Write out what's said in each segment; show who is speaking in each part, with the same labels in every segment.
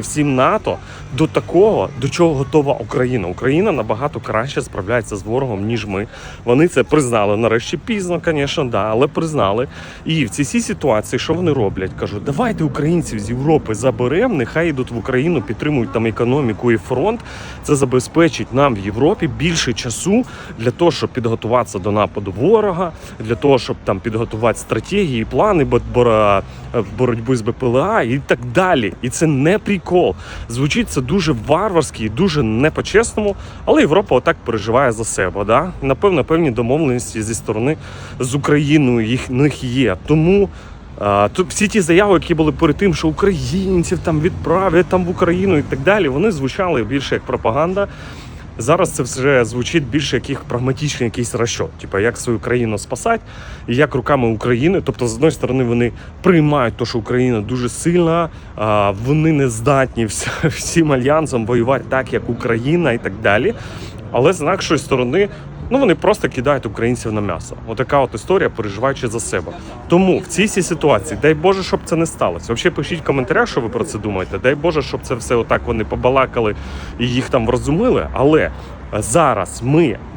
Speaker 1: всім НАТО до такого, до чого готова Україна. Україна набагато краще справляється з ворогом, ніж ми. Вони це признали. Нарешті пізно, звісно, да, але признали. І в цій ситуації, що вони роблять? Кажуть, давайте українців з Європи заберемо, нехай йдуть в Україну, підтримують там економіку і фронт. Це забезпечить нам в Європі більше часу для того, щоб підготуватися до нападу ворога, для того, щоб там підготувати стратегії, плани боротьби з БПЛА і так далі. І це не прикол. Звучить це дуже варварські і дуже не по-чесному, але Європа отак переживає за себе. Да? Напевно, певні домовленості зі сторони з Україною їх них є. Тому. А, то всі ті заяви, які були перед тим, що українців там відправлять там в Україну і так далі, вони звучали більше як пропаганда. Зараз це вже звучить більше як їх прагматичний якийсь розчот. Типу, як свою країну спасати, і як руками України. Тобто, з одної сторони, вони приймають те, що Україна дуже сильна, вони не здатні всім альянсом воювати так, як Україна і так далі. Але з іншої сторони, ну вони просто кидають українців на м'ясо. Отака от історія, переживаючи за себе. Тому в цій всій ситуації, дай Боже, щоб це не сталося. Взагалі пишіть в коментарях, що ви про це думаєте. Дай Боже, щоб це все отак вони побалакали і їх там врозумили. Але зараз ми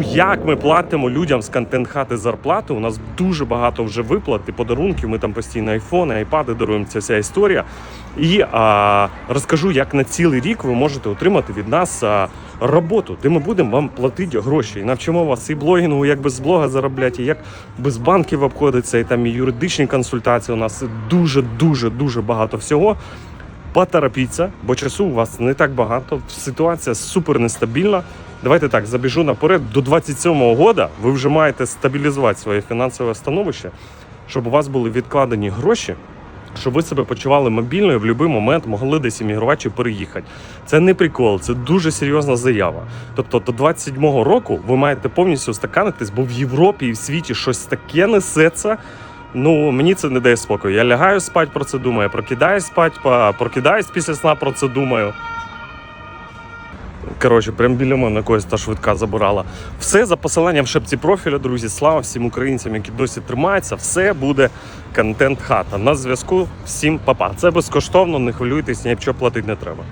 Speaker 1: як ми платимо людям з контент хати зарплату. У нас дуже багато вже виплат і подарунків. Ми там постійно айфони, айпади даруємо. Ця вся історія. І а, розкажу, як на цілий рік ви можете отримати від нас а, роботу, де ми будемо вам платити гроші. І навчимо вас і блогінгу, як без блога заробляти, і як без банків обходиться, і там і юридичні консультації. У нас дуже, дуже, дуже багато всього. Поторопіться, бо часу у вас не так багато. Ситуація супер нестабільна. Давайте так, забіжу наперед. До 27-го года ви вже маєте стабілізувати своє фінансове становище, щоб у вас були відкладені гроші, щоб ви себе почували мобільно і в будь-який момент могли десь іммігрувати чи переїхати. Це не прикол, це дуже серйозна заява. Тобто до 27-го року ви маєте повністю устаканитись, бо в Європі і в світі щось таке несеться. Ну, мені це не дає спокою. Я лягаю спать, про це думаю, прокидаюсь спать, прокидаюсь після сна, про це думаю. Коротше, прям біля мене когось та швидка забирала. Все за посиланням в шепці профіля, друзі. Слава всім українцям, які досі тримаються. Все буде контент хата. На зв'язку. Всім па-па. Це безкоштовно, не хвилюйтесь, ні платити не треба.